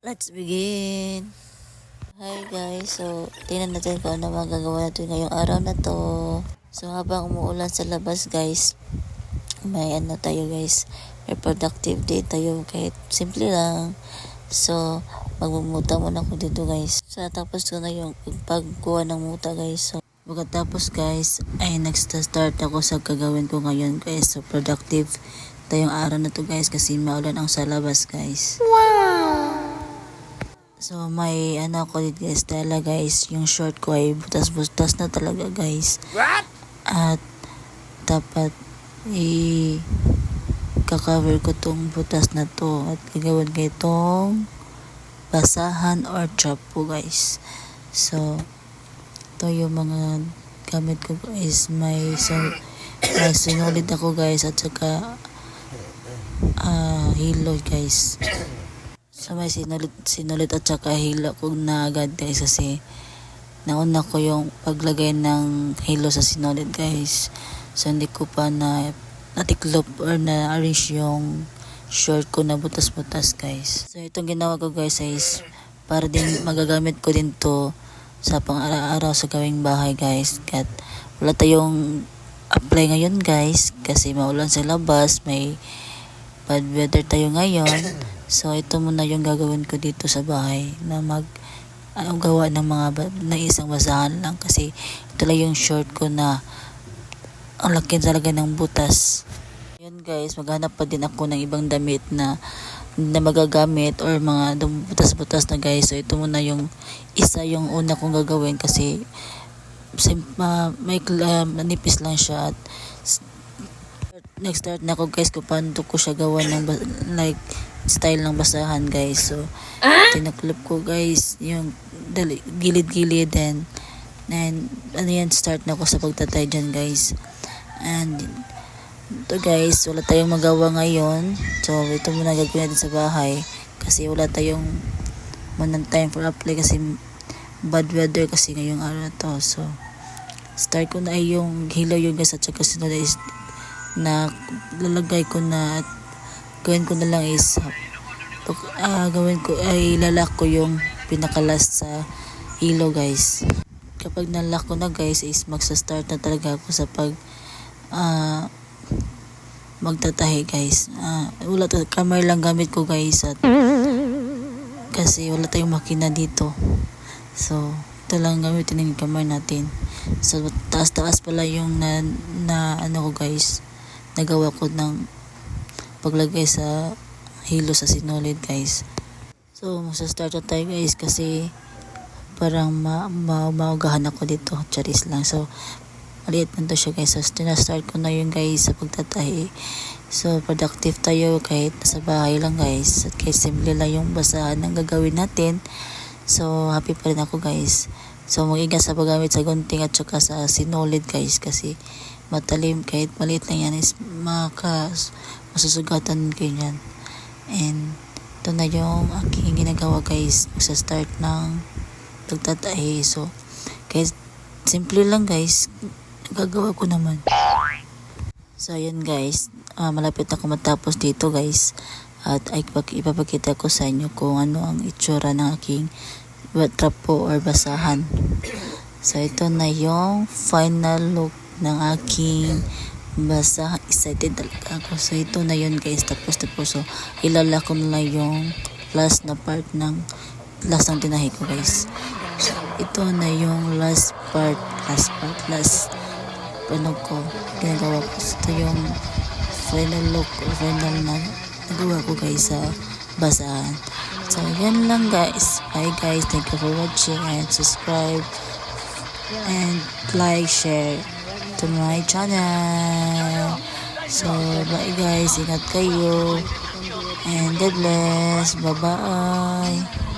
Let's begin! Hi guys, so tingnan natin kung ano magagawa natin ngayong araw na to. So habang umuulan sa labas guys, may ano tayo guys, may productive day tayo kahit simple lang. So magmumuta muna ako dito guys. So tapos ko na yung pagkuha ng muta guys. So pagkatapos guys, ay nag-start ako sa gagawin ko ngayon guys. So productive tayong araw na to guys kasi maulan ang sa labas guys. So may ano ko dito guys tala guys, yung short ko ay butas-butas na talaga guys. What? At dapat i cover ko tong butas na to at gagawin ko itong basahan or chop po guys. So ito yung mga gamit ko guys. May, so, may sinulid ako guys at saka ah hilo guys. So may sinulit, sinulit at saka hilo ko na agad guys kasi nauna ko yung paglagay ng hilo sa sinulit guys. So hindi ko pa na natiklop or na arrange yung short ko na butas-butas guys. So itong ginawa ko guys is para din magagamit ko din to sa pang-araw-araw sa gawing bahay guys. Kat wala tayong apply ngayon guys kasi maulan sa labas, may bad weather tayo ngayon. So ito muna yung gagawin ko dito sa bahay na mag ano, gawa ng mga ng isang basahan lang kasi ito lang yung short ko na ang laki talaga ng butas. Yun guys, maghanap pa din ako ng ibang damit na na magagamit or mga butas-butas na guys. So ito muna yung isa yung una kong gagawin kasi sim, ma- may uh, manipis lang siya at s- nag-start na ako guys kung paano ko siya gawa ng like style ng basahan guys. So tinaklip ko guys yung dali, gilid-gilid and and ano yan start na ako sa pagtatay dyan guys. And ito guys, wala tayong magawa ngayon. So ito muna gagawin natin sa bahay kasi wala tayong manang time for apply kasi bad weather kasi ngayong araw na to. So start ko na ay yung hilo yung guys at saka sunod is na lalagay ko na at gawin ko na lang is ah gawin ko ay lalak ko yung pinakalas sa hilo guys. Kapag nalak ko na guys is magsa-start na talaga ako sa pag ah magtatahi guys. Ah, wala camera lang gamit ko guys at kasi wala tayong makina dito. So ito lang gamitin ng camera natin. So taas-taas pala yung na, na ano ko guys nagawa ko ng paglagay sa hilo sa sinulid guys. So magsa-start na tayo guys kasi parang ma ma maugahan ako dito. Charis lang. So maliit man to siya guys. So start ko na yun guys sa pagtatahi. So productive tayo kahit nasa bahay lang guys. At kahit simple lang yung basahan ng gagawin natin. So happy pa rin ako guys. So mag-ingat sa paggamit sa gunting at saka sa sinulid guys kasi matalim. Kahit maliit lang yan is maka masusugatan kayo yan and ito na yung aking ginagawa guys. Sa start ng pagtatahi. So guys simple lang guys. Gagawa ko naman. So yun guys. Ah, malapit ako matapos dito guys. At ay ipapakita ko sa inyo kung ano ang itsura ng aking trapo or basahan. So ito na yung final look ng aking basahan excited talaga ako. So ito na yun guys. Tapos tapos so ilala ko na lang yung last na part ng last ng tinahi ko guys. So, ito na yung last part last part last ano ko ginagawa ko. So, ito yung final look final na nagawa ko guys sa basahan. So yan lang guys. Bye guys. Thank you for watching and subscribe and like share to my channel. So bye guys. Ingat kayo. And God bless. Bye bye